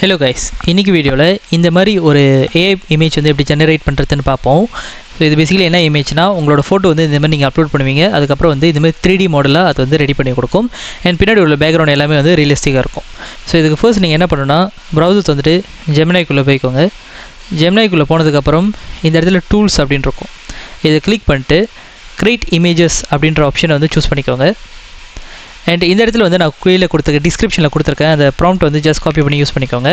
Hello guys இன்னைக்கு வீடியோவில் இந்த மாதிரி ஒரு ஏஐ இமேஜ் வந்து எப்படி ஜெனரேட் பண்ணுறதுன்னு பார்ப்போம். ஸோ இது பேசிக்கலி என்ன இமேஜ்னா உங்களோட ஃபோட்டோ வந்து இந்த மாதிரி நீங்கள் அப்லோட் பண்ணுவீங்க. அதுக்கப்புறம் வந்து இதுமாதிரி த்ரீ டி மாடலாக அது வந்து ரெடி பண்ணி கொடுக்கும். அண்ட் பின்னாடி உள்ள பேக்ரவுண்ட் எல்லாமே வந்து ரியலிஸ்டிக்காக இருக்கும். ஸோ இதுக்கு ஃபர்ஸ்ட் நீங்கள் என்ன பண்ணணும்னா ப்ரௌசர்ஸ் வந்துட்டு ஜெமினாய்க்குள்ளே போய்க்கோங்க. ஜெமினாய்க்குள்ளே போனதுக்கப்புறம் இந்த இடத்துல டூல்ஸ் அப்படின்னு இருக்கும். இதை கிளிக் பண்ணிட்டு க்ரியேட் இமேஜஸ் அப்படின்ற ஆப்ஷனை வந்து சூஸ் பண்ணிக்கோங்க. அண்ட் இந்த இடத்துல வந்து நான் கீழே கொடுத்துருக்க டிஸ்கிரிப்ஷனில் கொடுத்துருக்கேன் அந்த ப்ராம்ப்ட் வந்து ஜஸ்ட் காப்பி பண்ணி யூஸ் பண்ணிக்கோங்க.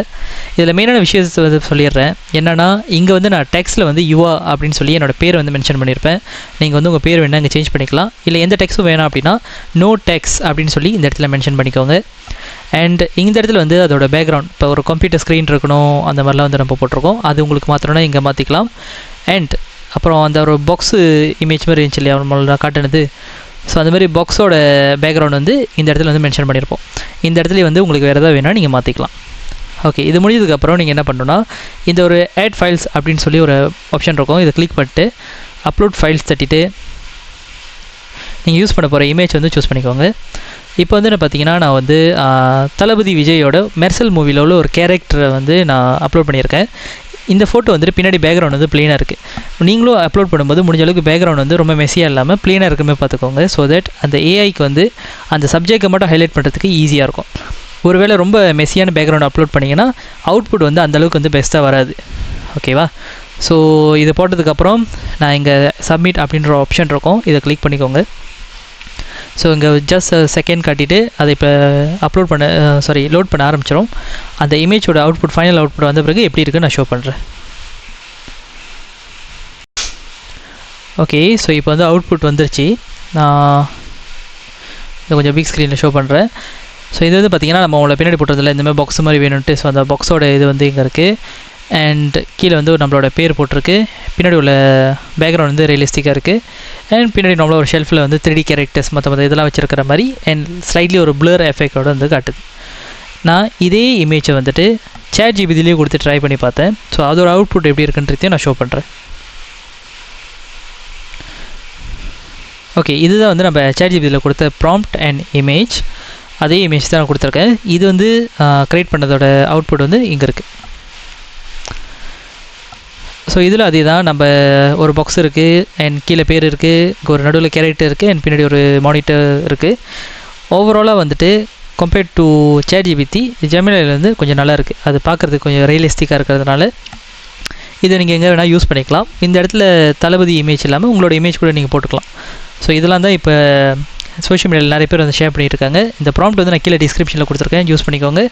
இதில் மெயினான விஷயத்தை வந்து சொல்லிடுறேன். என்னென்னா இங்கே வந்து நான் டெக்ஸ்ட்டில் வந்து யுவா அப்படின்னு சொல்லி என்னோட பேர் வந்து மென்ஷன் பண்ணியிருப்பேன் நீங்கள் வந்து உங்கள் பேர் வேணால் இங்கே சேஞ்ச் பண்ணிக்கலாம். இல்லை எந்த டெக்ஸ்ட்டும் வேணாம் அப்படின்னா நோ டெக்ஸ் அப்படின்னு சொல்லி இந்த இடத்துல மென்ஷன் பண்ணிக்கோங்க. அண்ட் இந்த இடத்துல வந்து அதோட பேக்ரவுண்ட் இப்போ ஒரு கம்ப்யூட்டர் ஸ்க்ரீன் இருக்கணும் அந்த மாதிரிலாம் வந்து நம்ம போட்டிருக்கோம். அது உங்களுக்கு மாத்திரம்னா இங்கே மாற்றிக்கலாம் அண்ட் அப்புறம் அந்த ஒரு பாக்ஸு இமேஜ் மாதிரி இருந்துச்சு இல்லையா நம்மள நான் காட்டினது. ஸோ அந்த மாதிரி பாக்ஸோட பேக்ரவுண்ட் வந்து இந்த இடத்துல வந்து மென்ஷன் பண்ணியிருப்போம் இந்த இடத்துல வந்து உங்களுக்கு வேறு எதாவது வேணால் நீங்கள் மாற்றிக்கலாம் ஓகே இது முடிஞ்சதுக்கப்புறம் நீங்கள் என்ன பண்ணணும்னா இந்த ஒரு ஆட் ஃபைல்ஸ் அப்படின்னு சொல்லி ஒரு ஆப்ஷன் இருக்கும். இதை கிளிக் பண்ணிட்டு அப்லோட் ஃபைல்ஸ் தட்டிட்டு நீங்கள் யூஸ் பண்ண போகிற இமேஜ் வந்து சூஸ் பண்ணிக்கோங்க. இப்போ வந்து என்ன பார்த்தீங்கன்னா நான் வந்து தளபதி விஜயோட மெர்சல் மூவியில் உள்ள ஒரு கேரக்டரை வந்து நான் அப்லோட் பண்ணியிருக்கேன். இந்த ஃபோட்டோ வந்துட்டு பின்னாடி பேக்ரவுண்ட் வந்து ப்ளீனாக இருக்குது நீங்களும் அப்லோட் பண்ணும்போது முடிஞ்ச அளவுக்கு பேக்ரவுண்ட் வந்து ரொம்ப மெஸியாக இல்லாமல் ப்ளீனாக இருக்குமே பார்த்துக்கோங்க. ஸோ தட் அந்த ஏஐக்கு வந்து அந்த சப்ஜெக்டை மட்டும் ஹைலைட் பண்ணுறதுக்கு ஈஸியாக இருக்கும். ஒருவேளை ரொம்ப மெஸியான பேக்ரவுண்ட் அப்லோட் பண்ணிங்கன்னா அவுட்புட் வந்து அந்தளவுக்கு வந்து பெஸ்ட்டாக வராது. ஓகேவா ஸோ இதை போட்டதுக்கப்புறம் நான் இங்கே சப்மிட் அப்படின்ற ஆப்ஷன் இருக்கும். இதை கிளிக் பண்ணிக்கோங்க. ஸோ இங்கே ஜஸ்ட் செகண்ட் காட்டிட்டு அதை இப்போ அப்லோட் பண்ண சாரி லோட் பண்ண ஆரம்பிச்சிடும் அந்த இமேஜோட அவுட்புட் ஃபைனல் அவுட்புட் வந்த பிறகு எப்படி இருக்குன்னு நான் ஷோ பண்ணுறேன் ஓகே ஸோ இப்போ வந்து அவுட்புட் வந்துருச்சு. நான் இதை கொஞ்சம் பிக் ஸ்க்ரீனில் ஷோ பண்ணுறேன் ஸோ இது வந்து பார்த்திங்கன்னா நம்ம உங்களை பின்னாடி போட்டதில்ல இந்தமாதிரி பாக்ஸ் மாதிரி வேணும்ட்டு ஸோ அந்த பாக்ஸோட இது வந்து இங்கே இருக்குது அண்ட் கீழே வந்து நம்மளோட பேர் போட்டிருக்கு. பின்னாடி உள்ள பேக்ரவுண்ட் வந்து ரியலிஸ்டிக்காக இருக்குது அண்ட் பின்னாடி நம்மளோட ஒரு ஷெல்ஃபில் வந்து த்ரீ டி கேரக்டர்ஸ் மற்ற மற்ற இதெல்லாம் வச்சுருக்கிற மாதிரி அண்ட் ஸ்லைட்லி ஒரு ப்ளர் எஃபெக்டோட வந்து காட்டுது. நான் இதே இமேஜை வந்துட்டு சேட் ஜிபிதிலேயே கொடுத்து ட்ரை பண்ணி பார்த்தேன். ஸோ அதோட அவுட்புட் எப்படி இருக்குன்றதையும் நான் ஷோ பண்ணுறேன் ஓகே இதுதான் வந்து நம்ம சேட் ஜிபிதியில் கொடுத்த ப்ராம்ப்ட் அண்ட் இமேஜ் அதே இமேஜ் தான் நான் கொடுத்துருக்கேன். இது வந்து க்ரியேட் பண்ணதோட அவுட்புட் வந்து இங்கே இருக்குது ஸோ இதில் அதே தான் நம்ம ஒரு பாக்ஸ் இருக்குது அண்ட் கீழே பேர் இருக்குது ஒரு நடுவில் கேரக்டர் இருக்குது அண்ட் பின்னாடி ஒரு மானிட்டர் இருக்குது ஓவராலாக வந்துட்டு கம்பேர்ட் டு சேட் ஜிபித்தி ஜெமினியில் வந்து கொஞ்சம் நல்லா இருக்குது அது பார்க்குறதுக்கு கொஞ்சம் ரியலிஸ்டிக்காக இருக்கிறதுனால இதை நீங்கள் எங்கே வேணால் யூஸ் பண்ணிக்கலாம். இந்த இடத்துல தளபதி இமேஜ் இல்லாமல் உங்களோட இமேஜ் கூட நீங்கள் போட்டுக்கலாம். ஸோ இதெல்லாம் தான் இப்போ சோஷியல் மீடியாவில் நிறைய பேர் வந்து ஷேர் பண்ணியிருக்காங்க இந்த ப்ராம்ப்ட் வந்து நான் கீழே டிஸ்கிரிப்ஷனில் கொடுத்துருக்கேன். யூஸ் பண்ணிக்கோங்க.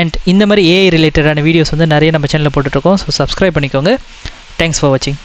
அண்ட் இந்த மாதிரி ஏஐ ரிலேட்டடான வீடியோஸ் வந்து நிறைய நம்ம சேனலில் போட்டுட்ருக்கோம். ஸோ சப்ஸ்கிரைப் பண்ணிக்கோங்க. தேங்க்ஸ் ஃபார் வாட்சிங்